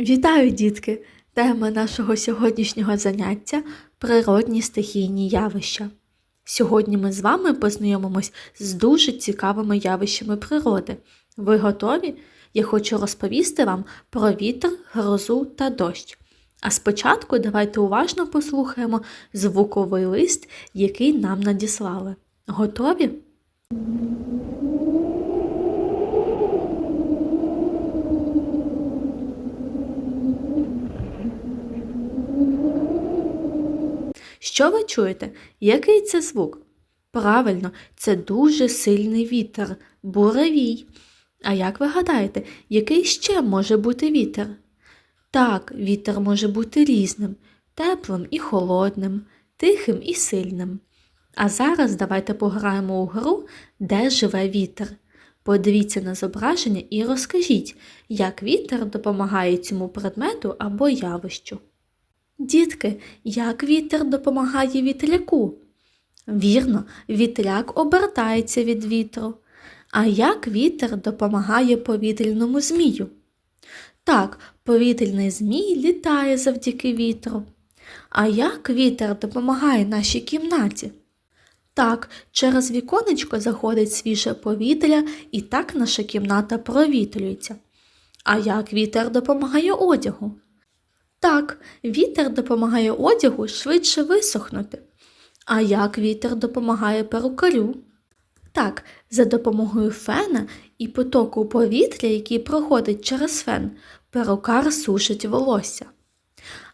Вітаю, дітки! Тема нашого сьогоднішнього заняття природні стихійні явища. Сьогодні ми з вами познайомимось з дуже цікавими явищами природи. Ви готові? Я хочу розповісти вам про вітер, грозу та дощ. А спочатку давайте уважно послухаємо звуковий лист, який нам надіслали. Готові? Що ви чуєте? Який це звук? Правильно, це дуже сильний вітер, буревій. А як ви гадаєте, який ще може бути вітер? Так, вітер може бути різним, теплим і холодним, тихим і сильним. А зараз давайте пограємо у гру, де живе вітер. Подивіться на зображення і розкажіть, як вітер допомагає цьому предмету або явищу. Дітки, як вітер допомагає вітряку? Вірно, вітряк обертається від вітру. А як вітер допомагає повітряному змію? Так, повітряний змій літає завдяки вітру. А як вітер допомагає нашій кімнаті? Так, через віконечко заходить свіже повітря, і так наша кімната провітрюється. А як вітер допомагає одягу? Так, вітер допомагає одягу швидше висохнути. А як вітер допомагає перукарю? Так, за допомогою фена і потоку повітря, який проходить через фен, перукар сушить волосся.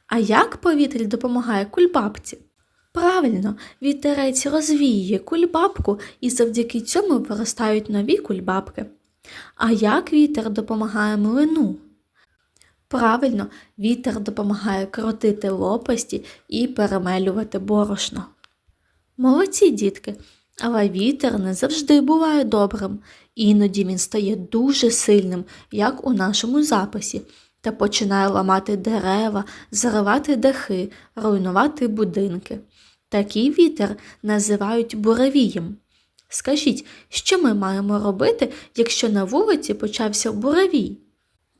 А як повітря допомагає кульбабці? Правильно, вітерець розвіює кульбабку і завдяки цьому виростають нові кульбабки. А як вітер допомагає млину? Правильно, вітер допомагає крутити лопасті і перемелювати борошно. Молодці, дітки, але вітер не завжди буває добрим, іноді він стає дуже сильним, як у нашому записі, та починає ламати дерева, зривати дахи, руйнувати будинки. Такий вітер називають буревієм. Скажіть, що ми маємо робити, якщо на вулиці почався буревій?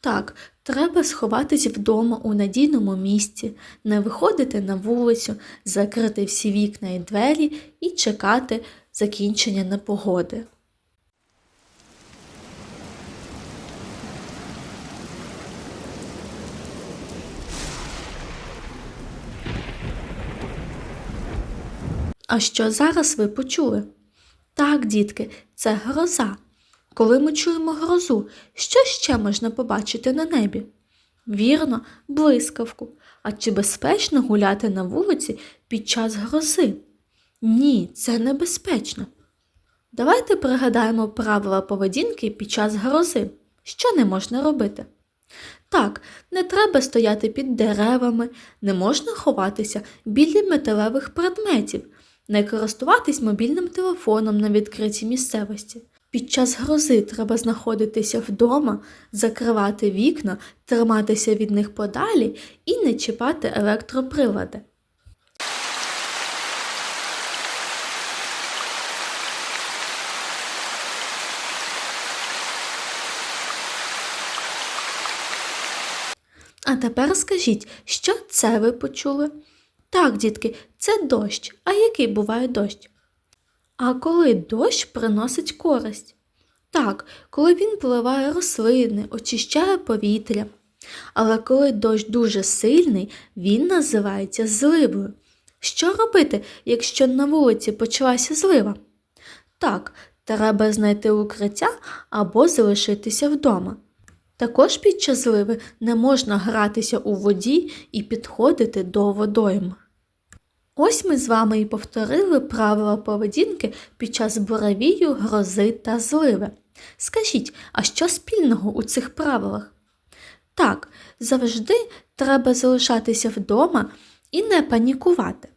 Так, треба сховатись вдома у надійному місці, не виходити на вулицю, закрити всі вікна і двері і чекати закінчення непогоди. А що зараз ви почули? Так, дітки, це гроза. Коли ми чуємо грозу, що ще можна побачити на небі? Вірно, блискавку. А чи безпечно гуляти на вулиці під час грози? Ні, це небезпечно. Давайте пригадаємо правила поведінки під час грози. Що не можна робити? Так, не треба стояти під деревами, не можна ховатися біля металевих предметів, не користуватись мобільним телефоном на відкритій місцевості. Під час грози треба знаходитися вдома, закривати вікна, триматися від них подалі і не чіпати електроприлади. А тепер скажіть, що це ви почули? Так, дітки, це дощ. А який буває дощ? А коли дощ приносить користь? Так, коли він поливає рослини, очищає повітря. Але коли дощ дуже сильний, він називається зливою. Що робити, якщо на вулиці почалася злива? Так, треба знайти укриття або залишитися вдома. Також під час зливи не можна гратися у воді і підходити до водойм. Ось ми з вами і повторили правила поведінки під час буревію, грози та зливи. Скажіть, а що спільного у цих правилах? Так, завжди треба залишатися вдома і не панікувати.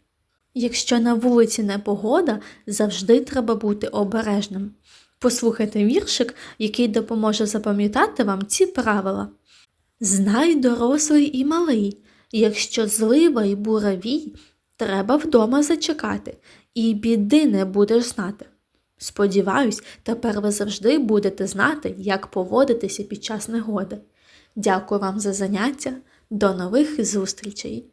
Якщо на вулиці непогода, завжди треба бути обережним. Послухайте віршик, який допоможе запам'ятати вам ці правила. Знай дорослий і малий, якщо злива і буравій, треба вдома зачекати, і біди не будеш знати. Сподіваюсь, тепер ви завжди будете знати, як поводитися під час негоди. Дякую вам за заняття. До нових зустрічей!